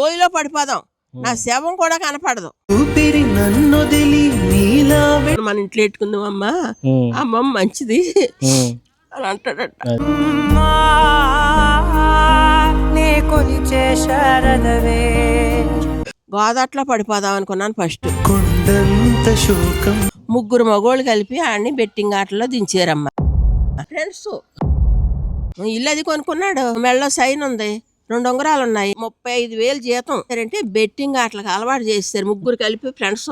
పోయిలో పడిపోదాం. నా శవం కూడా కనపడదు. ఊపిరి నన్నొదిలి నీలా మన ఇంట్లో ఎట్టుకుందాం అమ్మా. అమ్మమ్మ మంచిది. అని అంటాడట. గోదాట్లో పడిపోదాం అనుకున్నాను ఫస్ట్. ముగ్గురు మగోళ్ళు కలిపి ఆడిని బెట్టింగ్ ఆటలో దించారమ్మా. ఫ్రెండ్స్ ఇల్లు అది కొనుక్కున్నాడు. మెళ్ళో సైన్ ఉంది. రెండు ఉంగరాలు ఉన్నాయి ముప్పై ఐదు వేలు జీతం. అంటే బెట్టింగ్ ఆటలకు అలవాటు చేస్తారు ముగ్గురు కలిపి ఫ్రెండ్స్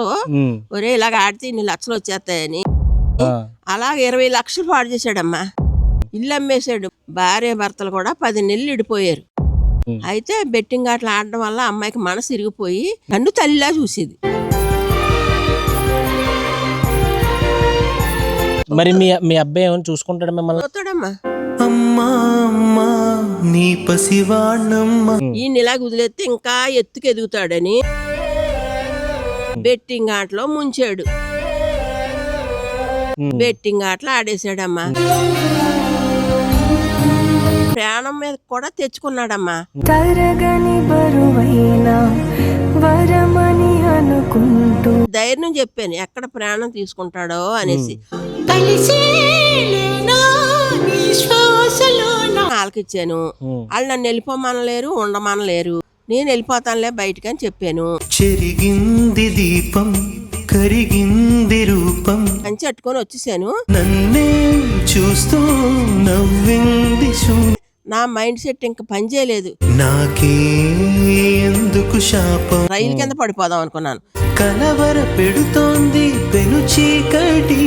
ఒరే ఇలాగ ఆడితే ఇన్ని లక్షలు వచ్చేస్తాయని. అలాగే ఇరవై లక్షలు పాడు చేశాడమ్మా. ఇల్లు అమ్మేశాడు. భార్య భర్తలు కూడా పది నెలలు ఇడిపోయారు. అయితే బెట్టింగ్ ఆటలు ఆడడం వల్ల అమ్మాయికి మనసు ఇరిగిపోయి నన్ను తల్లిలా చూసేది. మరి మీ మీ అబ్బాయి ఏమైనా చూసుకుంటాడు మిమ్మల్ని? అమ్మా. నీ పసివాణమ్మ ఈయన ఇలా వదిలేస్తే ఇంకా ఎత్తుకు ఎదుగుతాడని బెట్టింగ్ ఆటలో ముంచాడు. బెట్టింగ్ ఆటలు ఆడేశాడమ్మా. ప్రాణం మీద కూడా తెచ్చుకున్నాడమ్మా. తరగని బరువైన వరమని అనుకుంటూ. ధైర్యం చెప్పాను ఎక్కడ ప్రాణం తీసుకుంటాడో అనేసి. ఆలకిచ్చాను ఉమ్. వాళ్ళు నన్ను వెళ్ళిపోమనలేరు ఉండమనలేరు. నేను వెళ్ళిపోతానులే బయటికి అని చెప్పాను. చెరిగింది దీపం కరిగింది రూపం. అని చెట్టుకొని వచ్చేసాను. నన్నే చూస్తూ నవ్వింది నా మైండ్ సెట్ ఇంకా పనిచేయలేదు నాకే ఎందుకు శాపం? రైలు కింద పడిపోదాం అనుకున్నాను. కలవర పెడుతోంది పెను చీకటి.